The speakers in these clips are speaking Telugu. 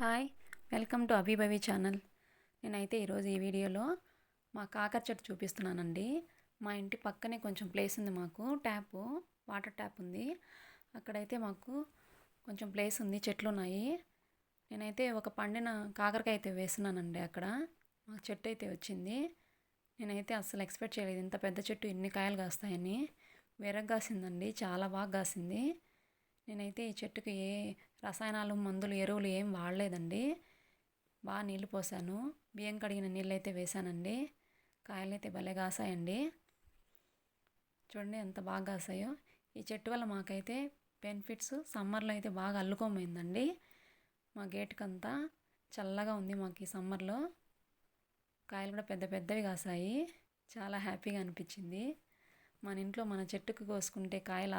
హాయ్ వెల్కమ్ టు అభిభవి ఛానల్. నేనైతే ఈరోజు ఈ వీడియోలో మా కాకర చెట్టు చూపిస్తున్నానండి. మా ఇంటి పక్కనే కొంచెం ప్లేస్ ఉంది మాకు ట్యాప్ వాటర్ ట్యాప్ ఉంది. అక్కడైతే మాకు కొంచెం ప్లేస్ ఉంది చెట్లు ఉన్నాయి. నేనైతే ఒక పండిన కాకరకాయ అయితే వేస్తున్నానండి అక్కడ. మాకు చెట్టు అయితే వచ్చింది. నేనైతే అస్సలు ఎక్స్పెక్ట్ చేయలేదు ఇంత పెద్ద చెట్టు ఇన్ని కాయలు కాస్తాయని. వేరగా కాసిందండి చాలా బాగా కాసింది. నేనైతే ఈ చెట్టుకి ఏ రసాయనాలు మందులు ఎరువులు ఏం వాడలేదండి. బాగా నీళ్ళు పోసాను. బియ్యం కడిగిన నీళ్ళు అయితే వేసానండి. కాయలు అయితే భలే కాసాయండి. చూడండి ఎంత బాగా కాసాయో. ఈ చెట్టు వల్ల మాకైతే బెనిఫిట్స్ సమ్మర్లో అయితే బాగా అల్లుకోమైందండి. మా గేటుకంతా అంతా చల్లగా ఉంది మాకు ఈ సమ్మర్లో. కాయలు కూడా పెద్ద పెద్దవి కాసాయి. చాలా హ్యాపీగా అనిపించింది. మన ఇంట్లో మన చెట్టుకు కోసుకుంటే కాయలు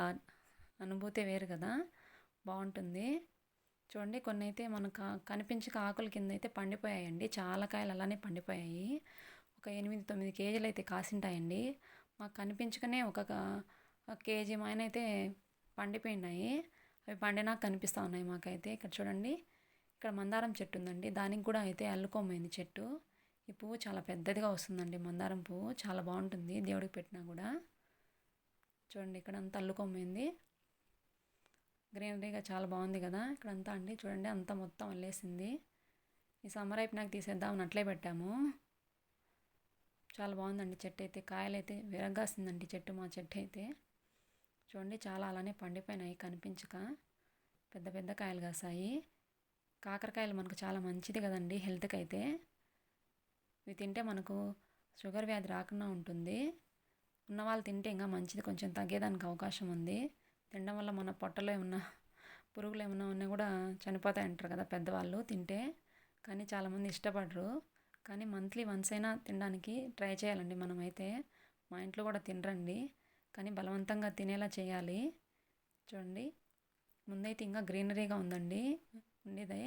అనుభూతే వేరు కదా. బాగుంటుంది. చూడండి కొన్ని అయితే మనకు కనిపించక ఆకుల కింద అయితే పండిపోయాయండి. చాలా కాయలు అలానే పండిపోయాయి. ఒక ఎనిమిది తొమ్మిది కేజీలు అయితే కాసింటాయండి. మాకు కనిపించకనే ఒక కేజీ మాయన అయితే పండిపోయినాయి. అవి పండినా కనిపిస్తూ ఉన్నాయి మాకైతే. ఇక్కడ చూడండి ఇక్కడ మందారం చెట్టు ఉందండి. దానికి కూడా అయితే అల్లుకోమైంది చెట్టు. ఈ పువ్వు చాలా పెద్దదిగా వస్తుందండి మందారం పువ్వు. చాలా బాగుంటుంది. దేవుడికి పెట్టినా కూడా. చూడండి ఇక్కడ అంతా అల్లుకోమైంది. గ్రీనరీగా చాలా బాగుంది కదా. ఇక్కడంతా అండి చూడండి అంతా మొత్తం అల్లేసింది ఈ సమ్మర్ అయిపోయినాక తీసేద్దామని అట్లే పెట్టాము. చాలా బాగుందండి చెట్టు అయితే. కాయలైతే అయితే విరగాసిందండి చెట్టు మా చెట్టు అయితే. చూడండి చాలా అలానే పండిపోయినాయి కనిపించక. పెద్ద పెద్ద కాయలు కాసాయి. కాకరకాయలు మనకు చాలా మంచిది కదండి హెల్త్కి అయితే. ఇవి తింటే మనకు షుగర్ వ్యాధి రాకుండా ఉంటుంది. ఉన్నవాళ్ళు తింటే ఇంకా మంచిది. కొంచెం తగ్గేదానికి అవకాశం ఉంది. తినడం వల్ల మన పొట్టలో ఏమన్నా పురుగులు ఏమన్నా ఉన్నా కూడా చనిపోతాయి అంటారు కదా పెద్దవాళ్ళు తింటే. కానీ చాలామంది ఇష్టపడరు. కానీ మంత్లీ వన్స్ అయినా తినడానికి ట్రై చేయాలండి మనమైతే. మా ఇంట్లో కూడా తినరండి. కానీ బలవంతంగా తినేలా చేయాలి. చూడండి. ముందైతే ఇంకా గ్రీనరీగా ఉందండి. ఉండేదే.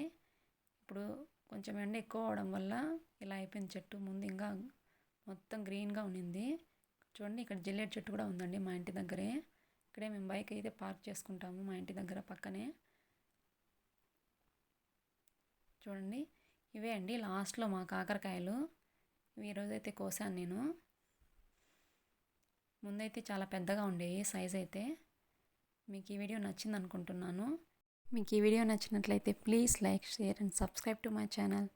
ఇప్పుడు కొంచెం ఎండ ఎక్కువ అవడం వల్ల ఇలా అయిపోయింది చెట్టు. ముందు ఇంకా మొత్తం గ్రీన్గా ఉండింది. చూడండి ఇక్కడ జిల్లేడు చెట్టు కూడా ఉందండి మా ఇంటి దగ్గరే. ఇక్కడే మేము బైక్ అయితే పార్క్ చేసుకుంటాము మా ఇంటి దగ్గర పక్కనే. చూడండి. ఇవే అండి లాస్ట్లో మా కాకరకాయలు. ఇవి ఈరోజైతే కోసాను నేను. ముందైతే చాలా పెద్దగా ఉండేవి సైజ్ అయితే. మీకు ఈ వీడియో నచ్చింది అనుకుంటున్నాను మీకు ఈ వీడియో నచ్చినట్లయితే please like share and subscribe to my channel